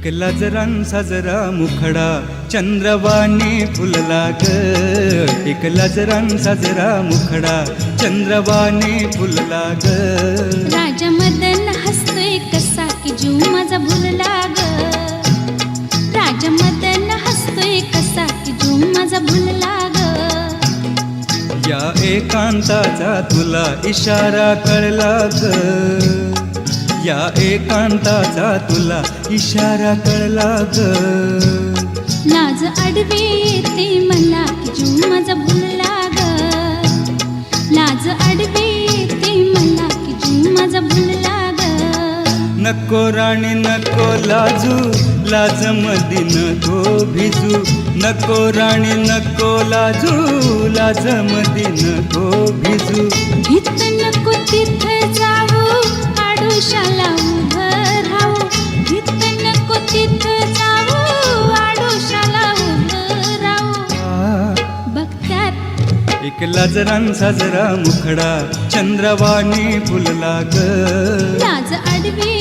एक लाजरान साजरा मुखडा चंद्रवाणी फुलला ग एक लाजरान साजरा मुखडा चंद्रवाणी फुलला ग राजा मदन हसतोय कसा की जीव माझा भुलला ग राजा मदन हसतोय कसा की जीव माझा भुलला ग या एकांताचा तुला इशारा कळला ग. या एकांताचा तुला इशारा कळला ग. लाज आडवी येते मला की जीव माझा भुलला ग. लाज आडवी येते मला की जीव माझा भुलला ग. नको राणी नको लाजू लाज मधी नको भिजू. नको राणी नको लाजू लाज मधी नको भिजू. इथं नको तिथं जाऊ बघत्यात एक लाजरान साजरा मुखडा चंद्रवाणी फुलला ग लाज आडवी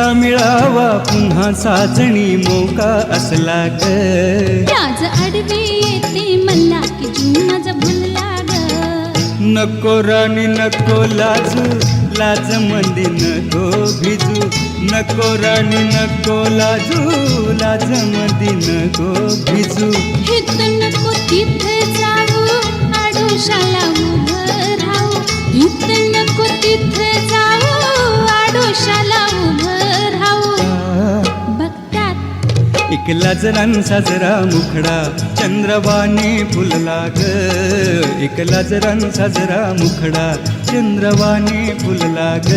कसा मिळावा पुन्हा साजणी मोका असला ग. लाज आडवी येते मला की जीव माझा भुलला ग नको राणी नको लाजू लाज मंदी नको भिजू. नको राणी नको लाजू लाज मंदी नको भिजू. नको तिथं जाऊ आडोशाला उभं राहू. इथं नको तिथं बघतात एक लाजरान साजरा मुखडा चंद्रवाणी फुलला ग एक लाजरान साजरा मुखडा चंद्रवाणी फुलला ग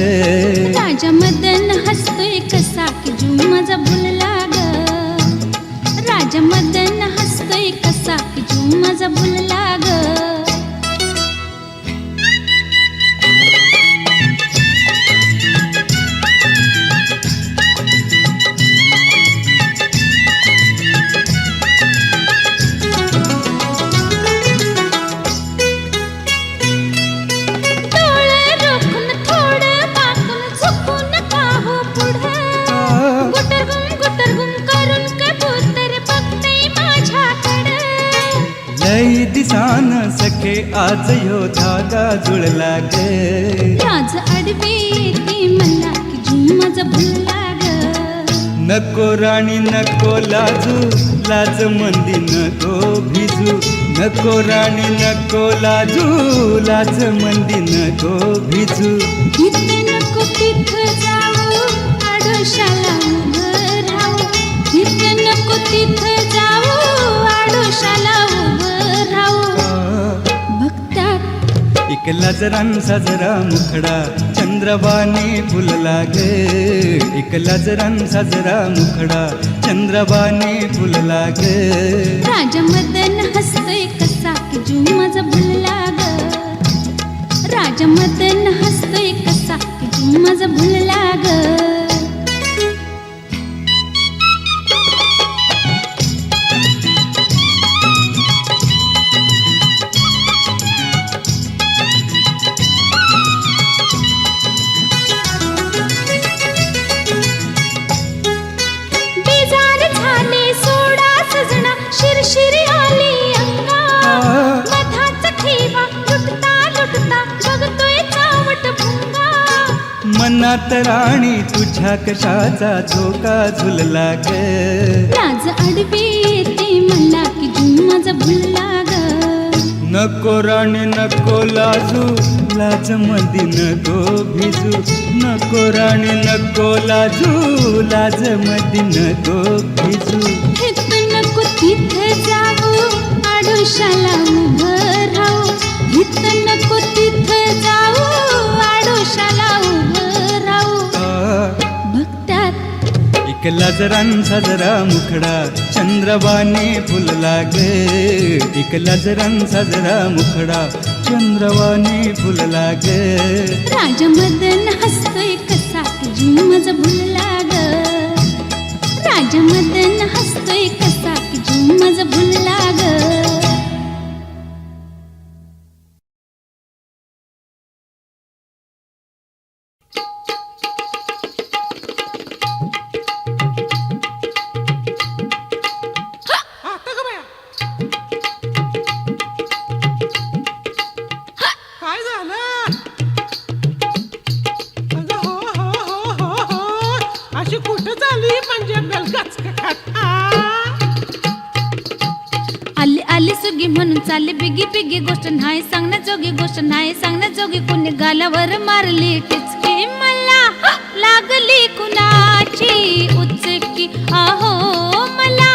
राजा मदन हसतोय कसा की जीव माझा भुलला ग राजा मदन हसतोय कसा की जीव माझा भुलला ग आज ह्यो धागा जुळला ग लाज आडवी येते मला की माझा भुलला ग नको राणी नको लाजू लाज मंदी नको भिजू. नको राणी नको लाजू लाज मंदी नको भिजू. इथं नको तिथं जाऊ आडोशाला उभं राहू. इथं नको तिथं जाऊ आडोशाला बघतात एक लाजरान साजरा मुखडा चंद्रवाणी फुलला ग एक लाजरान जरा मुखडा चंद्रबाने फुलला ग राजमदन हसतोय कसा की जीव माझा भुलला ग राजमदन हसतोय कसा की जीव माझा भुलला ग मनात राणी तुझ्या कशाचा झोका झुलला ग? लाज अडवी येते मला की माझा भुलला ग नको राणी नको लाजू लाज मधी नको भिजू. नको राणी नको लाजू लाज मधी नको भिजू. नको तिथे जाऊ आडोशाला उभं राहू. हित बघतात एक जरा मुखडा चंद्रवाने फुलला ग एक लाजरांचा जरा मुखडा चंद्रवाने फुलला ग राजमदन हसतोय कसा की जीव माझा भुलला ग राजमदन हसतोय कसा की जीव भूल भुलला ग जोगी गोष्ट नाही सांगण्याजोगी कोणी गालावर मारली. टिचकी मला लागली कुणाची उचकी? आहो मला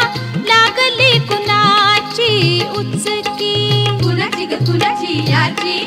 लागली कुणाची उचकी? कुणाची ग कुणाची याची?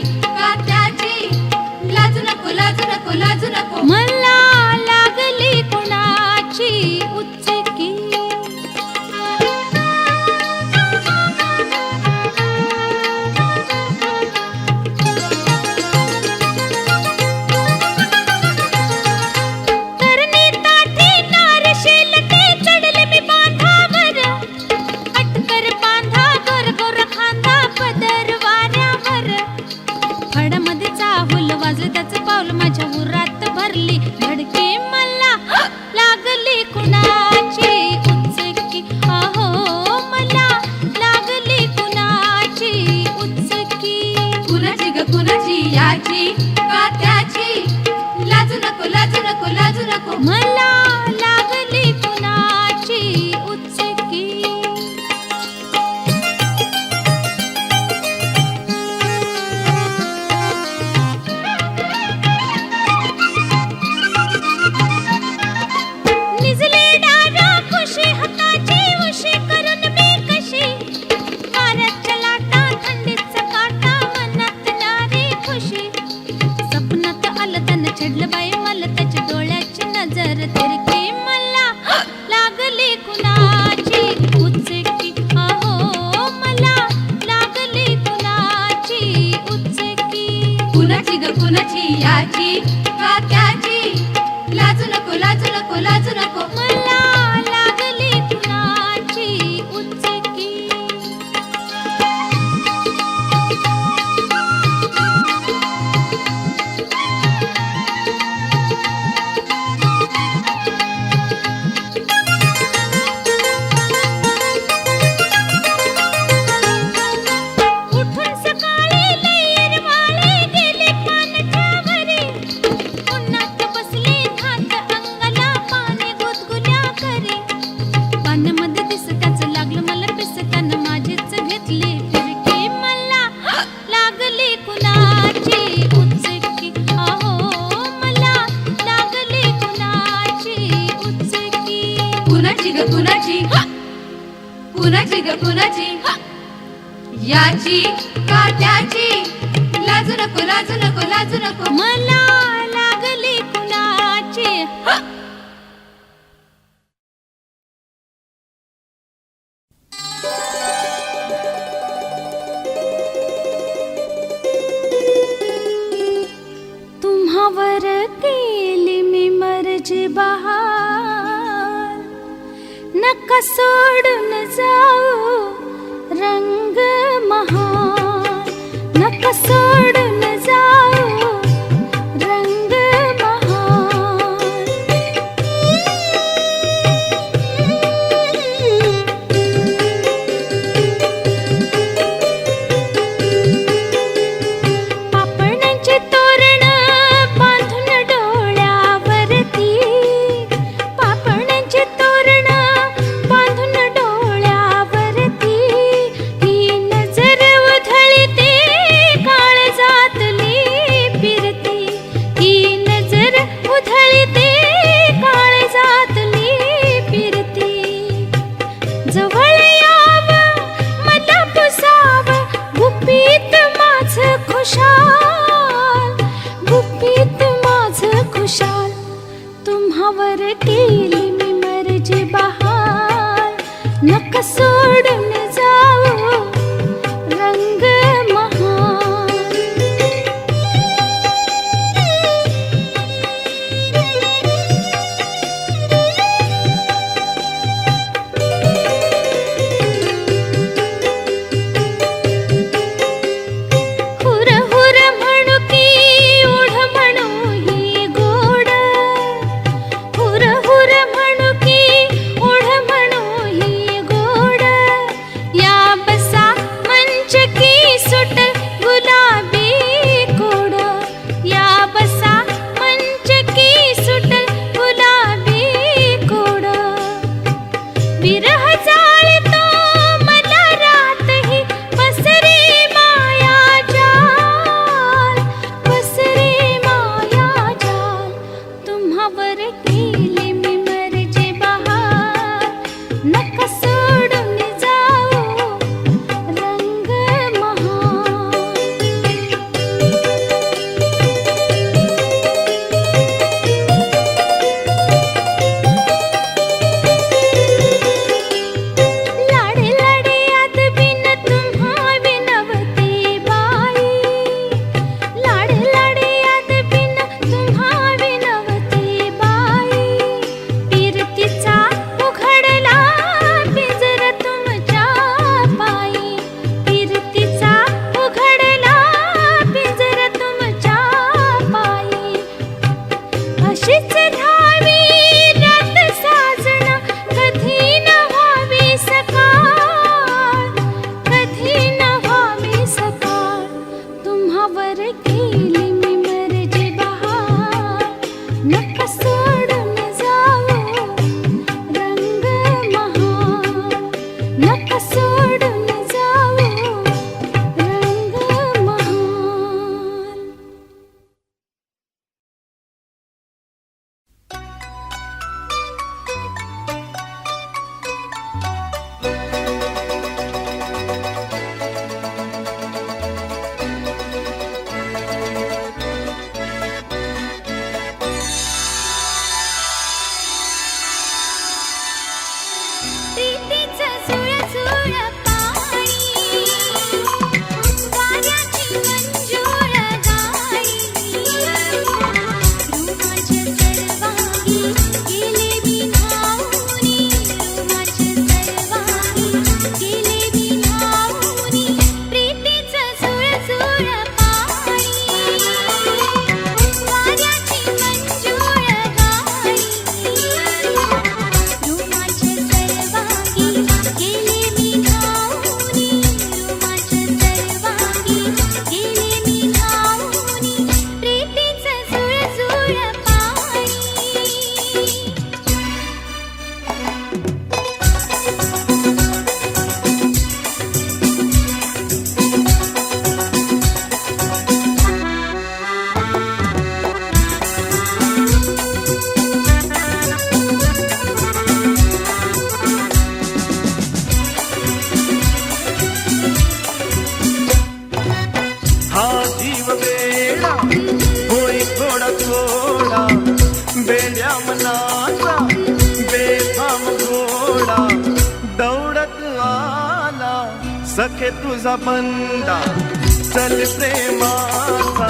मला लागली कुणाची उचकी डारा खुशी हाताची उशी करून लाटा काटा मनात नारी खुशी. आलं त्यानं छेडलं बाई मला त्याच्या डोळ्या नजर तिरकी मला लागली कुणाची? उचकी. अहो मला लागली कुणाची? उचकी. कुणाची ग कुणाची याची? का त्याची? लाजू नको लाजू नको लाजू नको. मला सोडून जाऊ रंग महान. नका सोडून तुझा बंदा चल प्रेमाचा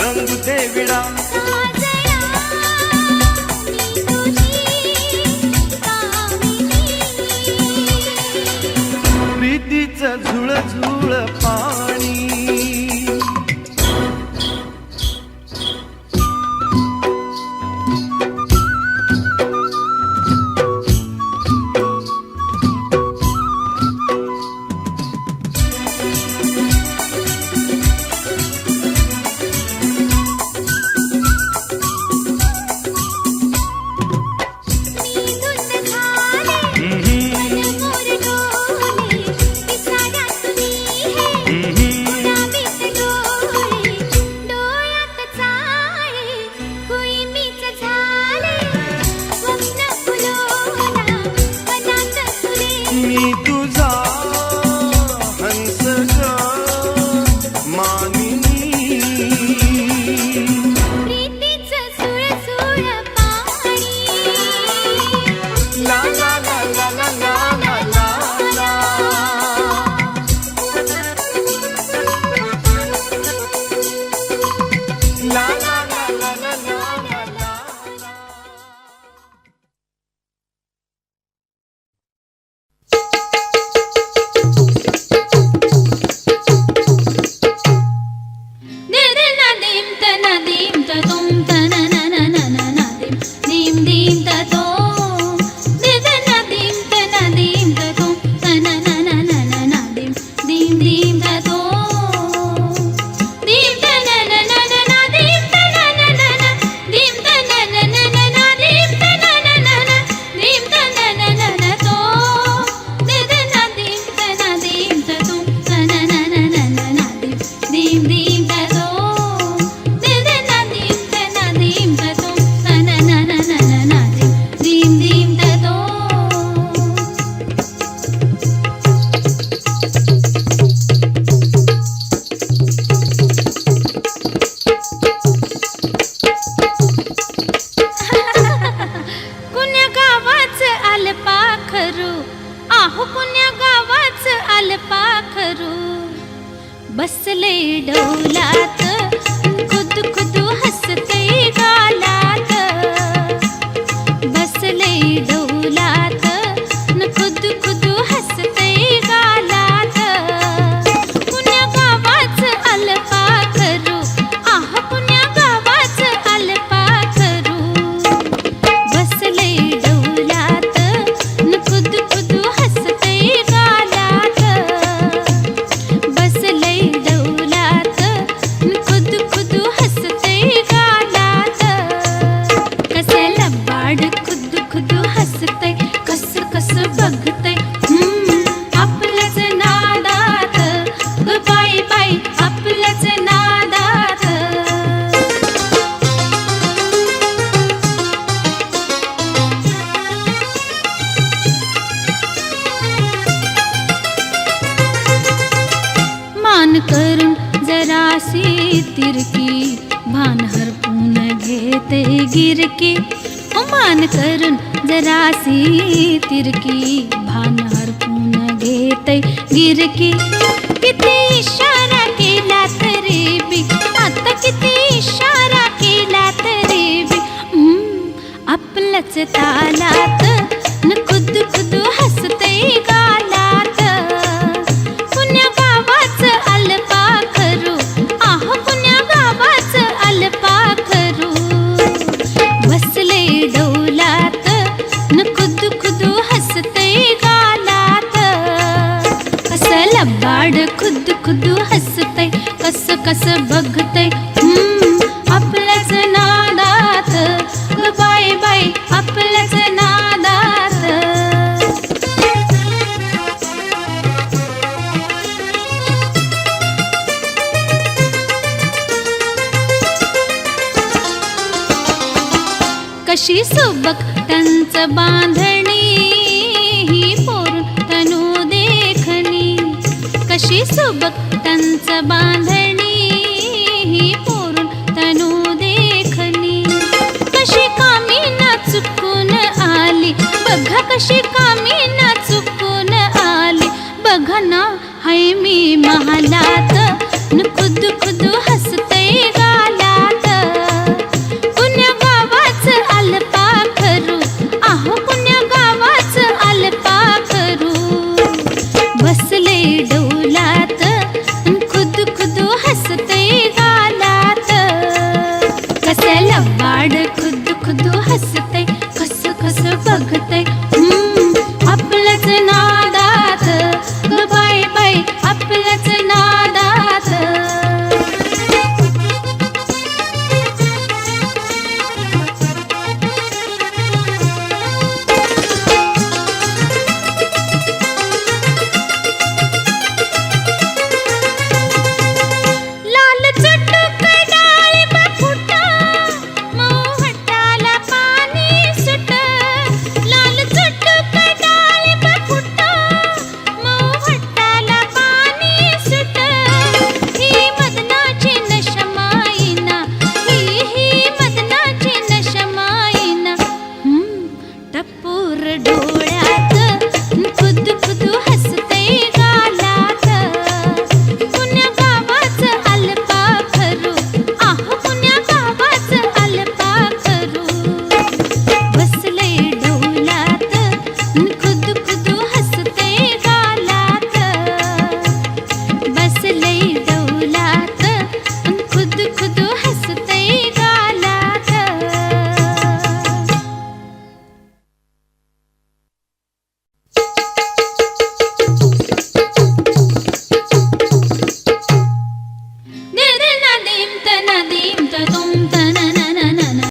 रंग दे विडा. प्रीतीचं झुळ झुळ पाणी. नदीं च तुं ती तिरकी भान हरपून घेते गिरकी. मान करून जरासी तिरकी भान हरपून घेते गिरकी. किती इशारा केला तरी बी आता किती इशारा केला तरी बी. आपलंच तालात न खुद बाड खुद खुद हसतय कस कस बघतय. आपल्याच नादात. बाय बाय आपल्याच नादात. कशी सोबक त्यांचं बांधण बांधा